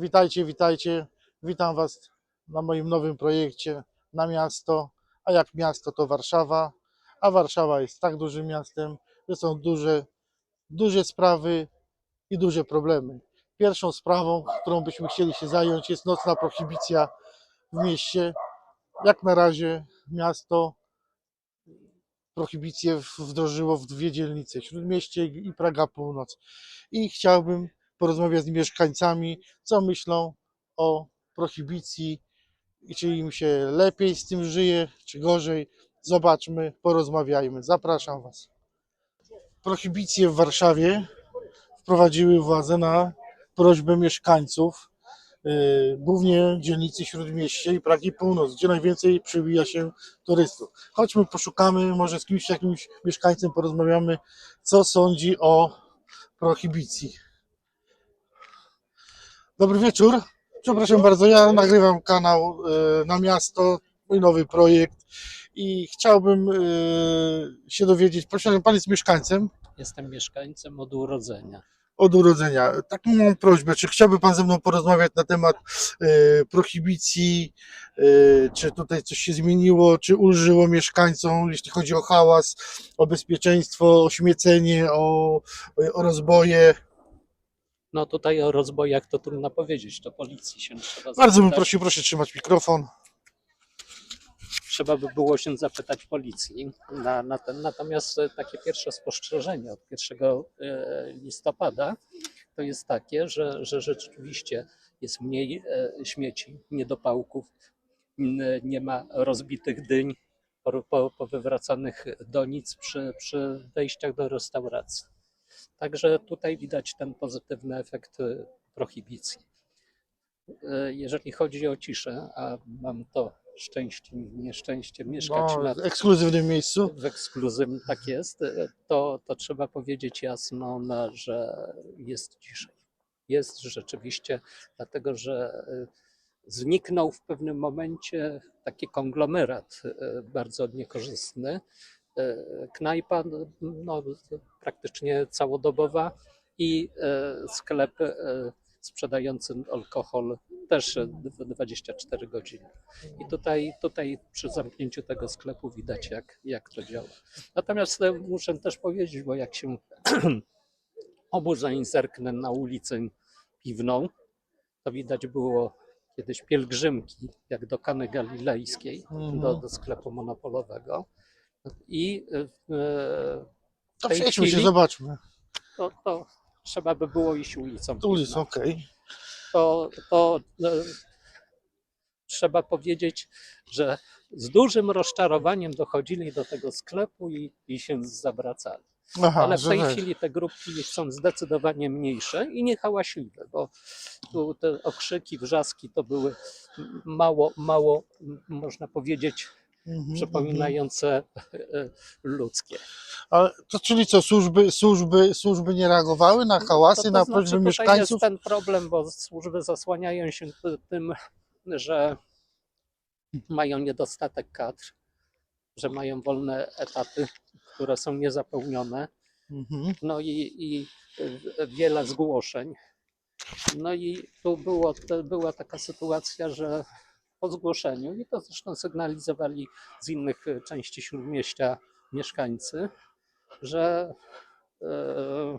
Witajcie, witajcie. Witam Was na moim nowym projekcie na miasto. A jak miasto to Warszawa, a Warszawa jest tak dużym miastem, że są duże, duże sprawy i duże problemy. Pierwszą sprawą, którą byśmy chcieli się zająć, jest nocna prohibicja w mieście. Jak na razie miasto prohibicję wdrożyło w dwie dzielnice, Śródmieście i Praga Północ. I chciałbym porozmawiać z mieszkańcami, co myślą o prohibicji i czy im się lepiej z tym żyje, czy gorzej. Zobaczmy, porozmawiajmy. Zapraszam Was. Prohibicje w Warszawie wprowadziły władze na prośbę mieszkańców, yy, głównie dzielnicy Śródmieście i Pragi Północ, gdzie najwięcej przywija się turystów. Chodźmy, poszukamy, może z kimś, jakimś mieszkańcem porozmawiamy, co sądzi o prohibicji. Dobry wieczór. Przepraszam bardzo, ja nagrywam kanał e, na miasto, mój nowy projekt i chciałbym e, się dowiedzieć, proszę, pan jest mieszkańcem Jestem mieszkańcem od urodzenia. od urodzenia. Taką mam prośbę, czy chciałby pan ze mną porozmawiać na temat e, prohibicji, czy tutaj coś się zmieniło, czy ulżyło mieszkańcom, jeśli chodzi o hałas, o bezpieczeństwo, o śmiecenie, o, o rozboje. No tutaj o rozbojach to trudno powiedzieć, to policji się trzeba Bardzo bym zapytać. prosił, proszę trzymać mikrofon. Trzeba by było się zapytać policji na, na ten. Natomiast e, takie pierwsze spostrzeżenie od 1 e, listopada to jest takie, że, że rzeczywiście jest mniej e, śmieci, niedopałków, nie ma rozbitych dyń, po, po, powywracanych donic przy, przy wejściach do restauracji. Także tutaj widać ten pozytywny efekt e, prohibicji. E, Jeżeli chodzi o ciszę, a mam to szczęście, nieszczęście mieszkać No, na, w ekskluzywnym miejscu. w ekskluzywnym, tak jest, e, to, to trzeba powiedzieć jasno, no, że jest ciszej. Jest rzeczywiście, dlatego że zniknął w pewnym momencie taki konglomerat bardzo niekorzystny. E, Knajpa no, praktycznie całodobowa i e, sklep e, sprzedający alkohol też e, dw- 24 godziny. I tutaj, tutaj przy zamknięciu tego sklepu widać, jak, jak to działa. Natomiast muszę też powiedzieć, bo jak się obu zanim zerknę na ulicę piwną, to widać było kiedyś pielgrzymki, jak do Kany Galilejskiej, Mhm. do, do sklepu monopolowego. I e, e, To tej przejdźmy się, chwili- zobaczmy. to, to trzeba by było iść ulicą. Piwną. okej. to, to e, trzeba powiedzieć, że z dużym rozczarowaniem dochodzili do tego sklepu i, i się zawracali. Aha, Ale w tej weź. chwili te grupki są zdecydowanie mniejsze i niehałaśliwe, bo tu te okrzyki, wrzaski to były mało, mało, można powiedzieć, Mhm, przypominające e, ludzkie. Ale to czyli co, służby, służby, służby nie reagowały na hałasy, To- to na znaczy, prośby tutaj mieszkańców? jest ten problem, bo służby zasłaniają się ty- tym, że mają niedostatek kadr, że mają wolne etaty, które są niezapełnione, Mhm. no i, i wiele zgłoszeń. No i tu było, to była taka sytuacja, że po zgłoszeniu, i to zresztą sygnalizowali z innych y, części śródmieścia mieszkańcy, że e,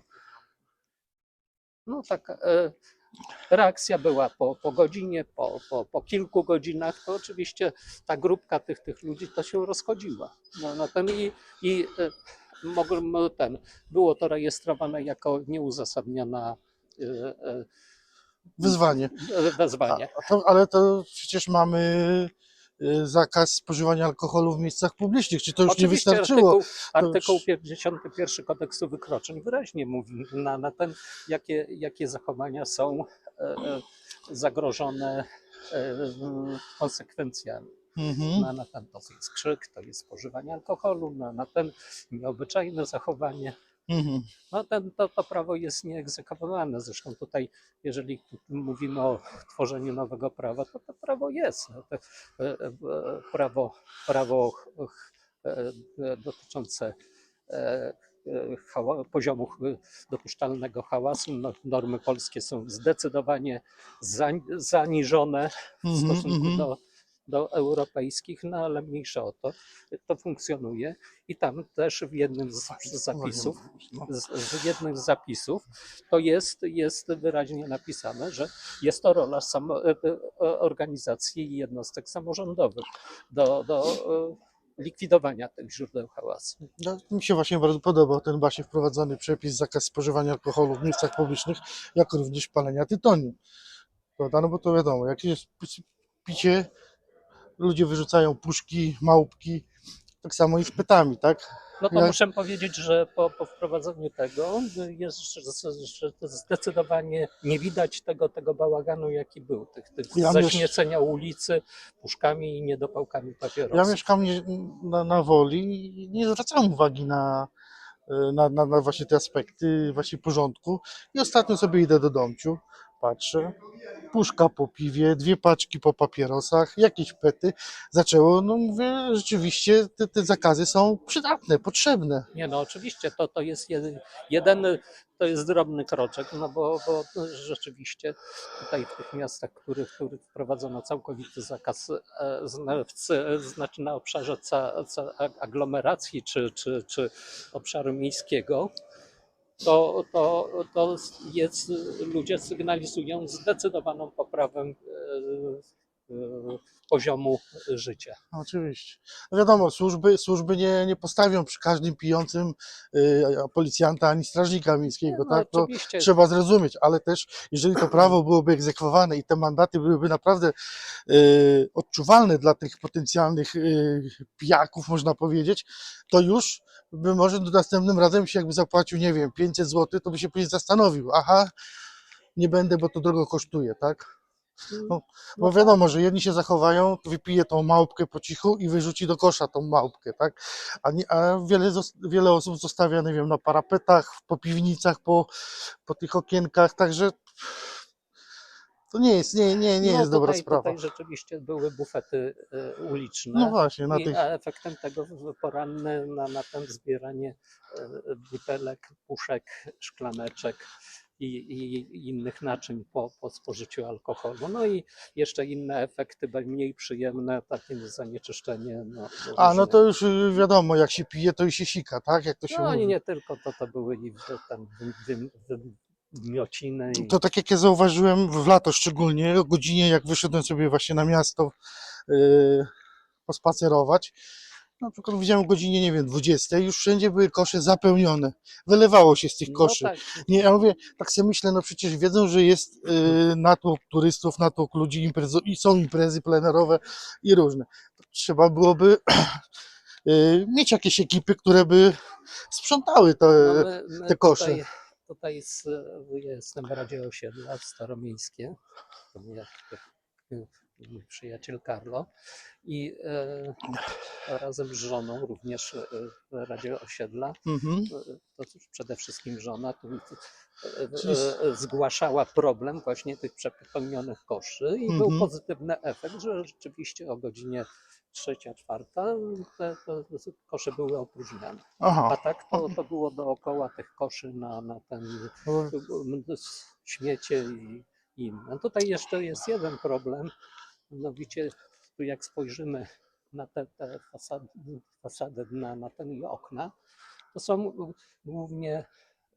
no tak, e, reakcja była po, po godzinie, po, po, po kilku godzinach, to oczywiście ta grupka tych, tych ludzi to się rozchodziła. No, no ten i, i e, ten, było to rejestrowane jako nieuzasadniona e, e, Wyzwanie. wezwanie. A, to, ale to przecież mamy y, zakaz spożywania alkoholu w miejscach publicznych. Czy to już nie Oczywiście wystarczyło? Artykuł, artykuł już- 51 kodeksu wykroczeń wyraźnie mówi na, na ten, jakie, jakie zachowania są e, e, zagrożone e, konsekwencjami. Mhm. Na, na ten to jest krzyk, to jest spożywanie alkoholu, na, na ten nieobyczajne zachowanie. Mhm. No ten, to, to prawo jest nieegzekwowane. Zresztą tutaj, jeżeli mówimy o tworzeniu nowego prawa, to to prawo jest. No, e, e, prawo prawo e, dotyczące poziomu dopuszczalnego hałasu. No, normy polskie są zdecydowanie zaniżone w Mhm, stosunku mhm. do, do europejskich, no ale mniejsza o to, to funkcjonuje i tam też w jednym z zapisów No. z, z jednych zapisów, to jest, jest wyraźnie napisane, że jest to rola samo, e, e, organizacji i jednostek samorządowych do, do e, likwidowania tych źródeł hałasu. No, mi się właśnie bardzo podobał ten właśnie wprowadzony przepis zakaz spożywania alkoholu w miejscach publicznych, jak również palenia tytoniu. Prawda? No bo to wiadomo, jak jest pi- picie, ludzie wyrzucają puszki, małpki, tak samo i z pytami, tak? No to Ja- muszę powiedzieć, że po, po wprowadzeniu tego jest że, zdecydowanie nie widać tego, tego bałaganu, jaki był, tych, tych Ja miesz- zaśmiecenia ulicy puszkami i niedopałkami papierosów. Ja mieszkam nie, na, na Woli i nie zwracam uwagi na, na, na, na właśnie te aspekty właśnie porządku. I ostatnio sobie idę do domciu, patrzę, puszka po piwie, dwie paczki po papierosach, jakieś pety. Zaczęło, no mówię, rzeczywiście te, te zakazy są przydatne, potrzebne. Nie no, oczywiście to, to jest jeden, jeden, to jest drobny kroczek, no bo, bo rzeczywiście tutaj w tych miastach, których, których wprowadzono całkowity zakaz, e, w znaczy na obszarze ca, ca, aglomeracji czy, czy, czy obszaru miejskiego, to, to, to jest, ludzie sygnalizują zdecydowaną poprawę e, poziomu życia. Oczywiście. No wiadomo, służby, służby nie, nie postawią przy każdym pijącym y, policjanta ani strażnika miejskiego, No, tak? To, oczywiście. trzeba zrozumieć, ale też jeżeli to prawo byłoby egzekwowane i te mandaty byłyby naprawdę y, odczuwalne dla tych potencjalnych y, pijaków, można powiedzieć, to już by może do następnym razem się jakby zapłacił, nie wiem, 500 zł, to by się później zastanowił, aha, nie będę, bo to drogo kosztuje, tak? No, bo tak. wiadomo, że jedni się zachowają, wypije tą małpkę po cichu i wyrzuci do kosza tą małpkę, tak? A, nie, a wiele, wiele osób zostawia, nie wiem, na parapetach, po piwnicach, po, po tych okienkach, także to nie jest, nie, nie, nie No, jest dobra tutaj, sprawa. Tutaj rzeczywiście były bufety e, uliczne. No właśnie, na I, tych, a efektem tego poranne na, na ten zbieranie e, butelek, puszek, szklaneczek i, i, innych naczyń po, po spożyciu alkoholu. No i jeszcze inne efekty, mniej przyjemne, takie zanieczyszczenie. No, a no to już y, wiadomo, jak się pije, to i się sika, tak? Jak to się No i nie tylko to, to były i tam wy, wy, wymiociny. I, To tak jak ja zauważyłem w lato szczególnie, o godzinie jak wyszedłem sobie właśnie na miasto yy, pospacerować, na przykład widziałem o godzinie, nie wiem, 20, już wszędzie były kosze zapełnione. Wylewało się z tych koszy. No tak, Nie, ja mówię, tak sobie myślę, no przecież wiedzą, że jest yy, natłok turystów, natłok ludzi, imprezo, i są imprezy plenerowe i różne. Trzeba byłoby yy, mieć jakieś ekipy, które by sprzątały te, No te kosze. Tutaj, tutaj z, jestem w Radzie Osiedla w Staromiejskie. Mój, przyjaciel Karlo. I e, razem z żoną również e, w Radzie Osiedla. Mhm. e, To cóż, przede wszystkim żona tu, e, e, zgłaszała problem właśnie tych przepełnionych koszy i był Mhm. pozytywny efekt, że rzeczywiście o godzinie trzecia, czwarta te, te kosze były opróżniane. A Aha. tak to, to było dookoła tych koszy na, na ten śmiecie i i inne. Tutaj jeszcze jest jeden problem, mianowicie tu jak spojrzymy na te, te fasady, fasady na, na ten i okna, to są głównie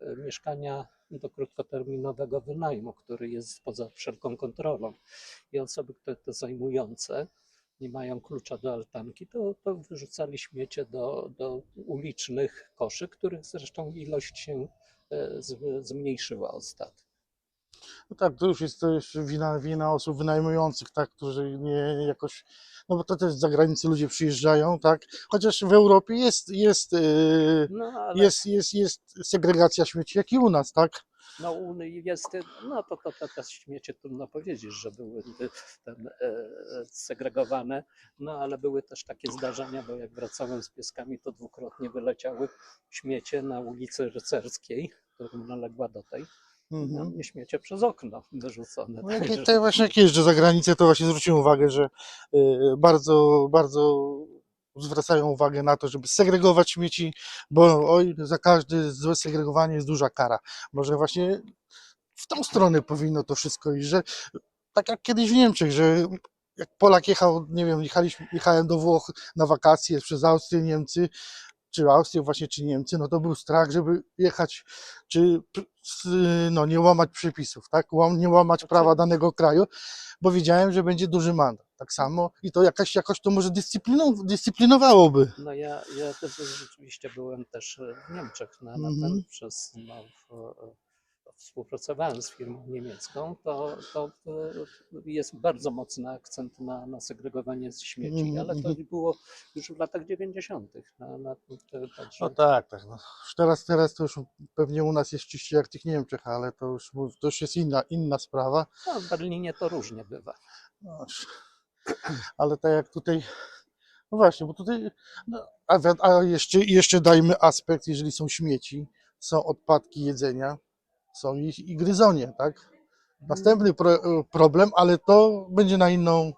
e, mieszkania do krótkoterminowego wynajmu, który jest poza wszelką kontrolą. I osoby, które to zajmujące, nie mają klucza do altanki, to, to wyrzucali śmiecie do, do ulicznych koszy, których zresztą ilość się e, zmniejszyła ostatnio. No tak, to już jest to już wina, wina osób wynajmujących, tak, którzy nie jakoś, no bo to też z zagranicy ludzie przyjeżdżają, tak, chociaż w Europie jest, jest, yy, No ale jest, jest, jest segregacja śmieci, jak i u nas, tak. no, u- jest, no to, to, to te śmiecie trudno powiedzieć, że były y, ten, e, segregowane, no ale były też takie zdarzenia, bo jak wracałem z pieskami, to dwukrotnie wyleciały śmiecie na ulicy Rycerskiej, która naległa do tej, Mhm. mnie śmiecie przez okno wyrzucone. No, jak, te właśnie jak jeżdżę za granicę, to właśnie zwróciłem uwagę, że yy, bardzo, bardzo zwracają uwagę na to, żeby segregować śmieci, bo oj, za każde złe segregowanie jest duża kara. Może właśnie w tą stronę powinno to wszystko iść, że tak jak kiedyś w Niemczech, że jak Polak jechał, nie wiem, jechaliśmy, jechałem do Włoch na wakacje przez Austrię, Niemcy, czy Austrię właśnie, czy Niemcy, no to był strach, żeby jechać, czy no, nie łamać przepisów, tak? Nie łamać prawa danego kraju, bo wiedziałem, że będzie duży mandat. Tak samo i to jakaś, jakoś to może dyscypliną, dyscyplinowałoby. No ja, ja też rzeczywiście byłem też w Niemczech na, na ten, Mhm. przez, no, w, współpracowałem z firmą niemiecką, to, to jest bardzo mocny akcent na, na segregowanie śmieci, Mhm, ale to mhm. było już w latach 90. Na, na, te- także, No tak, tak. No. Już Teraz, teraz to już pewnie u nas jest czyściej jak w tych Niemczech, ale to już, to już jest inna, inna sprawa. no, w Berlinie to różnie bywa. No, ale tak jak tutaj, no właśnie, bo tutaj, no, a, a jeszcze, jeszcze dajmy aspekt, jeżeli są śmieci, są odpadki jedzenia, są i, i gryzonie, tak? Następny pro, problem, ale to będzie na inną,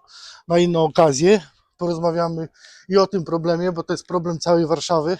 na inną okazję. Porozmawiamy i o tym problemie, bo to jest problem całej Warszawy.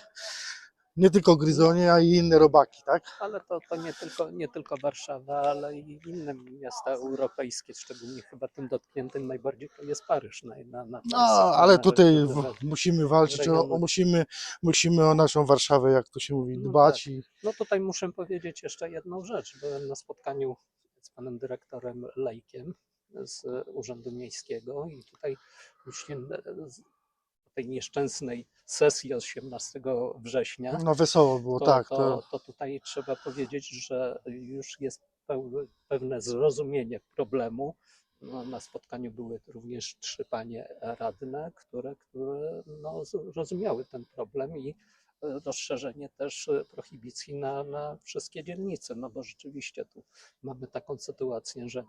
Nie tylko gryzonie, a i inne robaki, tak? Ale to, to nie, tylko, nie tylko Warszawa, ale i inne miasta europejskie, szczególnie chyba tym dotkniętym najbardziej to jest Paryż. Na, na, na No, ale tutaj w, na- musimy walczyć, o, o, musimy, musimy o naszą Warszawę, jak to się mówi, No dbać. I, No tutaj muszę powiedzieć jeszcze jedną rzecz. Byłem na spotkaniu z panem dyrektorem Lejkiem z Urzędu Miejskiego i tutaj już nie, z tej nieszczęsnej sesji 18 września, no wesoło było, to, tak. to, To, to tutaj trzeba powiedzieć, że już jest pewne zrozumienie problemu. No, na spotkaniu były również trzy panie radne, które, które no, zrozumiały ten problem i e, rozszerzenie też e, prohibicji na, na wszystkie dzielnice, no bo rzeczywiście tu mamy taką sytuację, że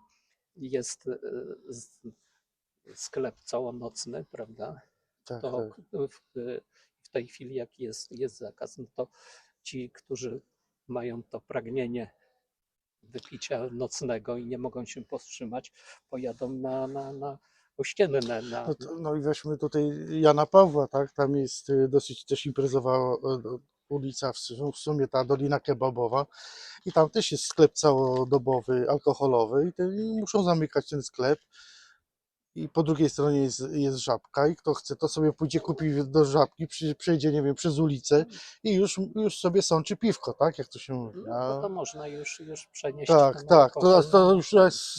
jest e, sklep całonocny, prawda? Tak, to tak. w, w tej chwili, jak jest, jest zakaz, no to ci, którzy mają to pragnienie wypicia nocnego i nie mogą się powstrzymać, pojadą na, na, na ościenne. Na, No, to, no i weźmy tutaj Jana Pawła, tak? Tam jest y, dosyć też imprezowa ulica, w su- w sumie ta Dolina Kebabowa i tam też jest sklep całodobowy, alkoholowy i muszą zamykać ten sklep. I po drugiej stronie jest, jest żabka i kto chce, to sobie pójdzie kupi do żabki, przy, przejdzie, nie wiem, przez ulicę i już, już sobie sączy piwko, tak? Jak to się mówi. no, A- to, to można już, już przenieść. tak, tak. To, to już,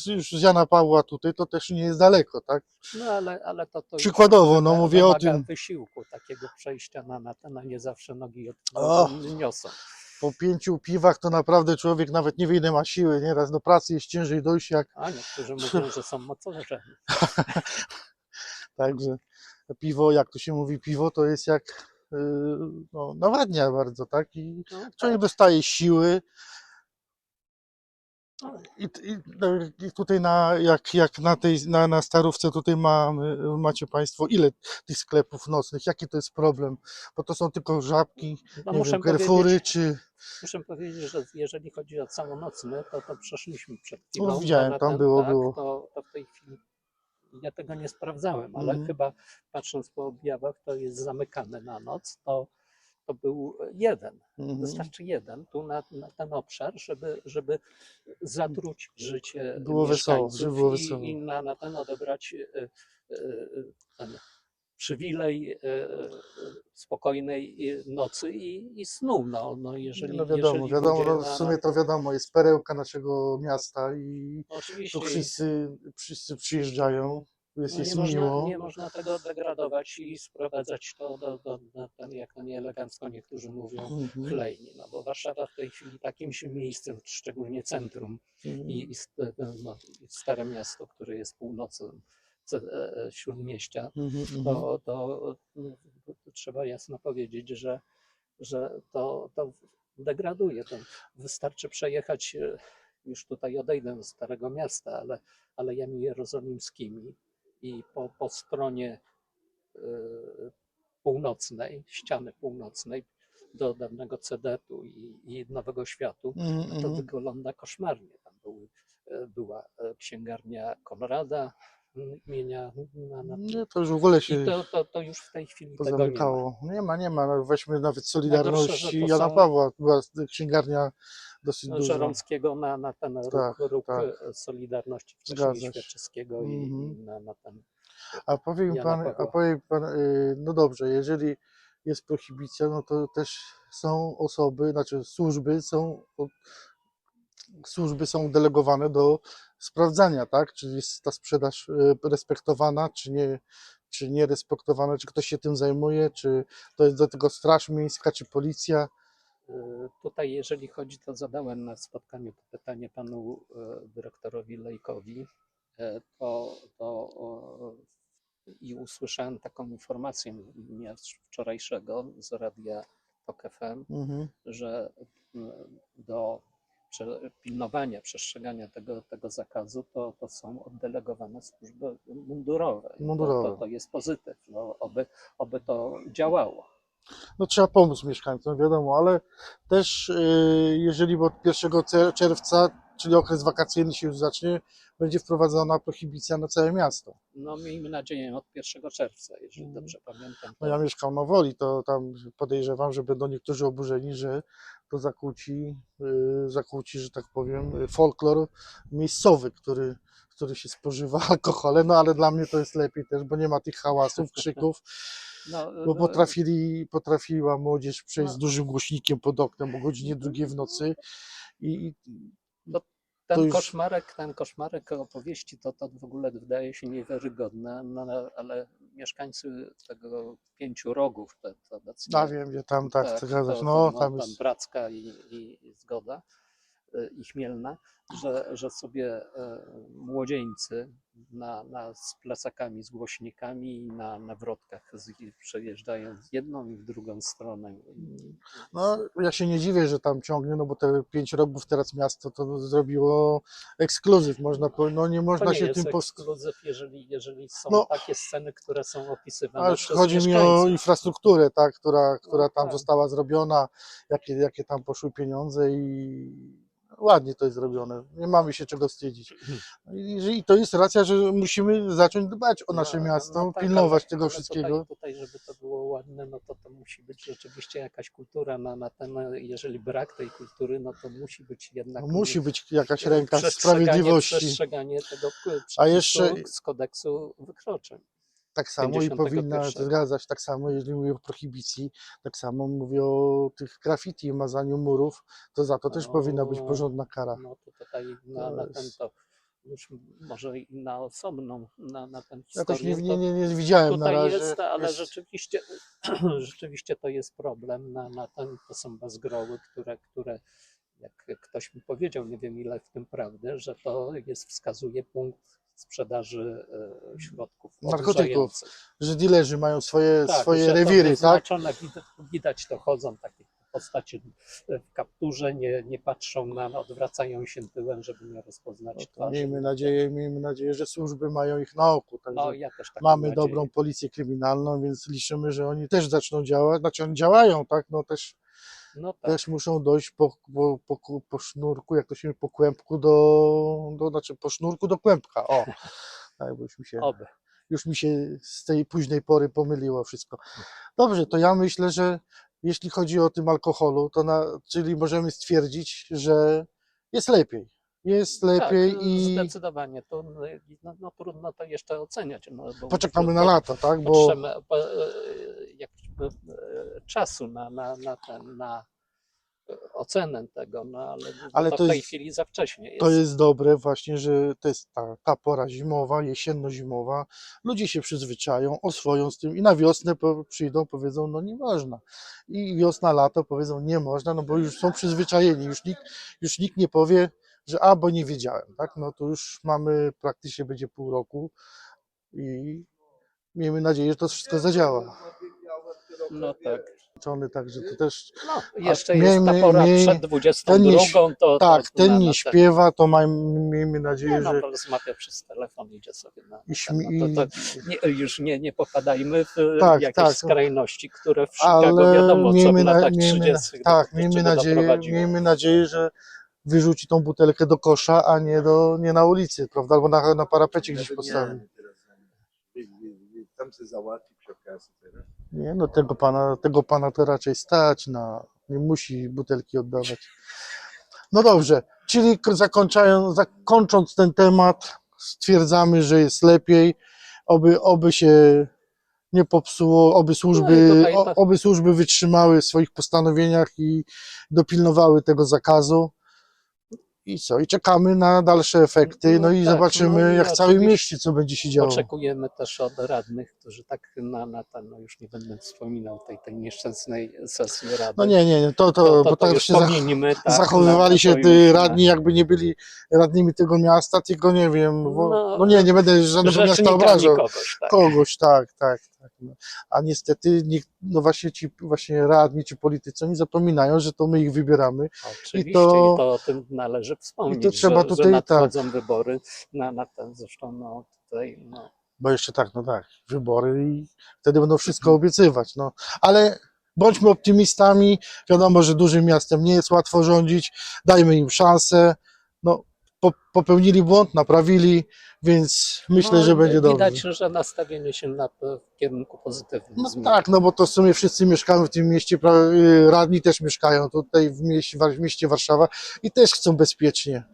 już z Jana Pawła tutaj to też nie jest daleko, tak? No ale, ale to, to Przykładowo, no mówię o tym. wysiłku, takiego przejścia na, na ten, a nie zawsze nogi od, O! niosą. Po pięciu piwach to naprawdę człowiek nawet nie wie ile ma siły, nieraz do pracy jest ciężej dojść jak, A niektórzy mówią, że są mocarze. także piwo, jak to się mówi, piwo to jest jak, yy, no, nawadnia bardzo, tak, i No, człowiek tak. dostaje siły i, i, no, i tutaj na, jak, jak na tej, na, na Starówce tutaj mamy, macie Państwo ile tych sklepów nocnych, jaki to jest problem, bo to są tylko żabki, No, nie muszę, wiem, powiedzieć, czy, muszę powiedzieć, że jeżeli chodzi o całonocny, to, to przeszliśmy przed No, chwilą. widziałem, na tam było, tak, było. To, to w tej chwili ja tego nie sprawdzałem, ale Mhm. chyba patrząc po objawach, to jest zamykane na noc. To, to był jeden. mhm. Wystarczy jeden tu na, na ten obszar, żeby, żeby zatruć życie Było wesoło, żeby było i, wesoło. i na, na ten odebrać e, e, ten przywilej e, spokojnej nocy i, i snu. No, no jeżeli, no wiadomo, jeżeli wiadomo, no, w sumie to wiadomo, jest perełka naszego miasta i Oczywiście tu wszyscy, wszyscy przyjeżdżają, jest, no jest nie, można, miło. nie można tego degradować i sprowadzać to do, do, do ten, jak to nieelegancko niektórzy mówią, Mhm. chlejni. No bo Warszawa w tej chwili takim się miejscem, szczególnie centrum, i, i, st- no, i Stare Miasto, które jest północą e, e, śródmieścia, Mhm, mhm. to, to, no, to trzeba jasno powiedzieć, że, że to, to degraduje. To wystarczy przejechać, e, już tutaj odejdę z Starego Miasta, ale alejami jerozolimskimi i po, po stronie e, północnej, ściany północnej do dawnego Cedetu i, i Nowego Światu, Mhm, to mhm. wygląda koszmarnie. Tam były, e, była e, księgarnia Konrada, imienia na, na Nie, to już w ogóle I się to, to, to już w tej chwili tego nie ma. pozamykało. Nie ma, nie ma. No, weźmy nawet że Solidarności Jana są- Pawła. Była księgarnia dosyć duża. Żeromskiego na, na ten ruch, Tak, ruch tak. Solidarności wcześniej się. Świerczewskiego i, i na, na ten. A powiem Jana pan, a powiem pan, y, no dobrze, jeżeli jest prohibicja, no to też są osoby, znaczy służby są, służby są delegowane do sprawdzania, tak? Czy jest ta sprzedaż y, respektowana, czy nie, czy nie respektowana, czy ktoś się tym zajmuje, czy to jest do tego straż miejska, czy policja. E, Tutaj, jeżeli chodzi, to zadałem na spotkaniu pytanie panu e, dyrektorowi Lejkowi, to, to i usłyszałem taką informację dnia wczorajszego z radia TOK FM, Mhm. że do pilnowania, przestrzegania tego, tego zakazu to, to są oddelegowane służby mundurowe. Mundurowe. To, to, to jest pozytyw. No, oby, oby to działało. no trzeba pomóc mieszkańcom, wiadomo, ale też y, jeżeli od 1 cer- czerwca, czyli okres wakacyjny się już zacznie, będzie wprowadzona prohibicja na całe miasto. No miejmy nadzieję od 1 czerwca, jeżeli Mhm. dobrze pamiętam. No ja mieszkam na Woli, to tam podejrzewam, że będą niektórzy oburzeni, że to zakłóci, y, zakłóci że tak powiem, y, folklor miejscowy, który, który się spożywa alkohole, no ale dla mnie to jest lepiej też, bo nie ma tych hałasów, krzyków, no, bo e, potrafili, potrafiła młodzież przejść z No. dużym głośnikiem pod oknem o godzinie drugiej w nocy i, i ten to już- koszmarek, ten koszmarek opowieści to, to w ogóle wydaje się niewiarygodne, no, ale- ale mieszkańcy tego pięciu rogów, te, te obecnie, a wiem, gdzie tam tak, to- zgadzasz, to- no no, tam jest, Bracka i, i, i Zgoda i Chmielna, że, że sobie e, młodzieńcy na, na, z plecakami, z głośnikami i na, na wrotkach z, przejeżdżają w jedną i w drugą stronę. No, ja się nie dziwię, że tam ciągnie, no bo te pięć rogów teraz miasto to zrobiło ekskluzyw, można powiedzieć, no nie To można nie się jest tym ekskluzyw, jeżeli, jeżeli są No. takie sceny, które są opisywane przez chodzi mi o infrastrukturę, tak, która, która tam tak. została zrobiona, jakie, jakie tam poszły pieniądze i ładnie to jest zrobione. Nie mamy się czego wstydzić. I, I to jest racja, że musimy zacząć dbać o nasze No, miasto, no tak, pilnować ale- tego ale wszystkiego. Tutaj, tutaj, żeby to było ładne, no to to musi być rzeczywiście jakaś kultura na, na ten, jeżeli brak tej kultury, no to musi być jednak No, musi być jakaś ręka przestrzeganie- sprawiedliwości. Przestrzeganie tego przepisu A jeszcze- z kodeksu wykroczeń. Tak samo i powinna 51. zgadzać, tak samo jeżeli mówię o prohibicji, tak samo mówię o tych graffiti i mazaniu murów, to za to też O. powinna być porządna kara. No to tutaj na, na ten to już może i na osobną, na, na ten Jakoś nie, historię, nie, nie, nie widziałem na Tutaj razie. jest, ale Jest- rzeczywiście, rzeczywiście to jest problem. Na, na ten, to są bezgroły, które, które, jak ktoś mi powiedział, nie wiem ile w tym prawdy, że to jest, wskazuje punkt sprzedaży e, środków Narkotyków, że dilerzy mają swoje, Tak, swoje rewiry, tak? Widać, widać to chodzą takie postacie w kapturze, nie, nie patrzą na, odwracają się tyłem, żeby nie rozpoznać No twarzy. miejmy nadzieję, miejmy nadzieję, że służby mają ich na oku. Także No, ja mamy nadzieję. dobrą policję kryminalną, więc liczymy, że oni też zaczną działać. Znaczy oni działają, tak? No też, No tak. też muszą dojść po, po, po, po sznurku, jak to się mówi, po kłębku do, do, znaczy po sznurku do kłębka. O, tak, bo już mi się Oby. już mi się z tej późnej pory pomyliło wszystko. Dobrze, to ja myślę, że jeśli chodzi o tym alkoholu, to na, czyli możemy stwierdzić, że jest lepiej. Jest lepiej tak, i Zdecydowanie. To, no, no, trudno to jeszcze oceniać. No, poczekamy na lato, tak? Bo e, czasu na, na, na, ten, na ocenę tego, no, ale, Ale to, to w tej jest- chwili za wcześnie jest. to jest dobre właśnie, że to jest ta, ta pora zimowa, jesienno-zimowa. Ludzie się przyzwyczają, oswoją z tym i na wiosnę przyjdą, powiedzą, no nie można. I wiosna, lato powiedzą, nie można, no bo już są przyzwyczajeni. Już nikt, już nikt nie powie, że a, bo nie wiedziałem, tak? No to już mamy, praktycznie będzie pół roku i miejmy nadzieję, że to wszystko zadziała. No tak. Czony, Także to też, No, jeszcze jest miejmy- ta pora miej- przed 22, ten nie śp- to, to tak, ten nie śpiewa, to mam, miejmy nadzieję, Nie, no, że rozmawia przez telefon, idzie sobie na. i, śmi- no, to, to nie, już nie, nie popadajmy w Tak, jakieś tak. skrajności, które w Chicago ale wiadomo, co w miejmy, latach miejmy, 30. do- tak, do miejmy czego nadzieję, miejmy nadzieję, że wyrzuci tą butelkę do kosza, a nie, do, nie na ulicy, prawda? Albo na, na parapecie gdzieś postawi. tam se załatwi przy okazji teraz. Nie, no tego pana, tego pana to raczej stać na, nie musi butelki oddawać. No dobrze, czyli k- zakończają, zakończąc ten temat, stwierdzamy, że jest lepiej, oby, oby się nie popsuło, oby służby, No tak- oby służby wytrzymały w swoich postanowieniach i dopilnowały tego zakazu. I co? I czekamy na dalsze efekty, no, i tak, zobaczymy, no i jak w całym mieście, co będzie się działo. Oczekujemy też od radnych, którzy tak na, na ten, no już nie będę wspominał tej, tej nieszczęsnej sesji rady. No nie, nie, nie, to, to, to, bo to, tak już się zach- tak, zachowywali się ty, radni, jakby nie byli radnymi tego miasta, tylko nie wiem, bo, No, no nie, nie będę żadnego miasta obrażał. kogoś, tak. Kogoś, tak, tak. Tak. A niestety, no właśnie ci właśnie radni czy politycy, oni zapominają, że to my ich wybieramy. Oczywiście, i to- to, o tym należy wspomnieć, i to trzeba że, tutaj, że nadchodzą wybory na, na ten, zresztą no, tutaj no, Bo jeszcze tak, no tak, wybory i wtedy będą wszystko obiecywać. No. Ale bądźmy optymistami. Wiadomo, że dużym miastem nie jest łatwo rządzić. Dajmy im szansę. Po, popełnili błąd, naprawili, więc myślę, no, że będzie Widać, dobrze. że nastawienie się na, w kierunku pozytywnym. No zmian. tak, no bo to w sumie wszyscy mieszkamy w tym mieście, y, radni też mieszkają tutaj w mieście, w mieście Warszawa i też chcą bezpiecznie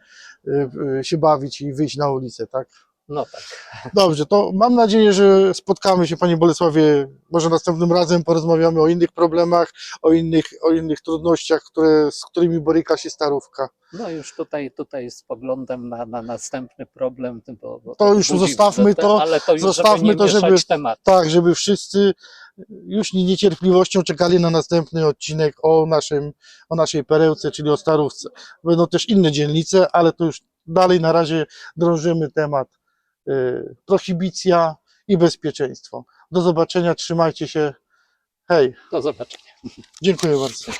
y, y, się bawić i wyjść na ulicę, tak? No tak. Dobrze, to mam nadzieję, że spotkamy się Panie Bolesławie, może następnym razem porozmawiamy o innych problemach, o innych, o innych trudnościach, które, z którymi boryka się starówka. No już tutaj, tutaj z poglądem na, na następny problem, bo, bo To już budzi zostawmy to, ale to już zostawmy żeby to, żeby- temat. Tak, żeby wszyscy już nie- niecierpliwością czekali na następny odcinek o, naszym, o naszej perełce, czyli o Starówce. Będą też inne dzielnice, ale to już dalej na razie drążymy temat prohibicja i bezpieczeństwo. Do zobaczenia, trzymajcie się. Hej, Do zobaczenia. dziękuję bardzo.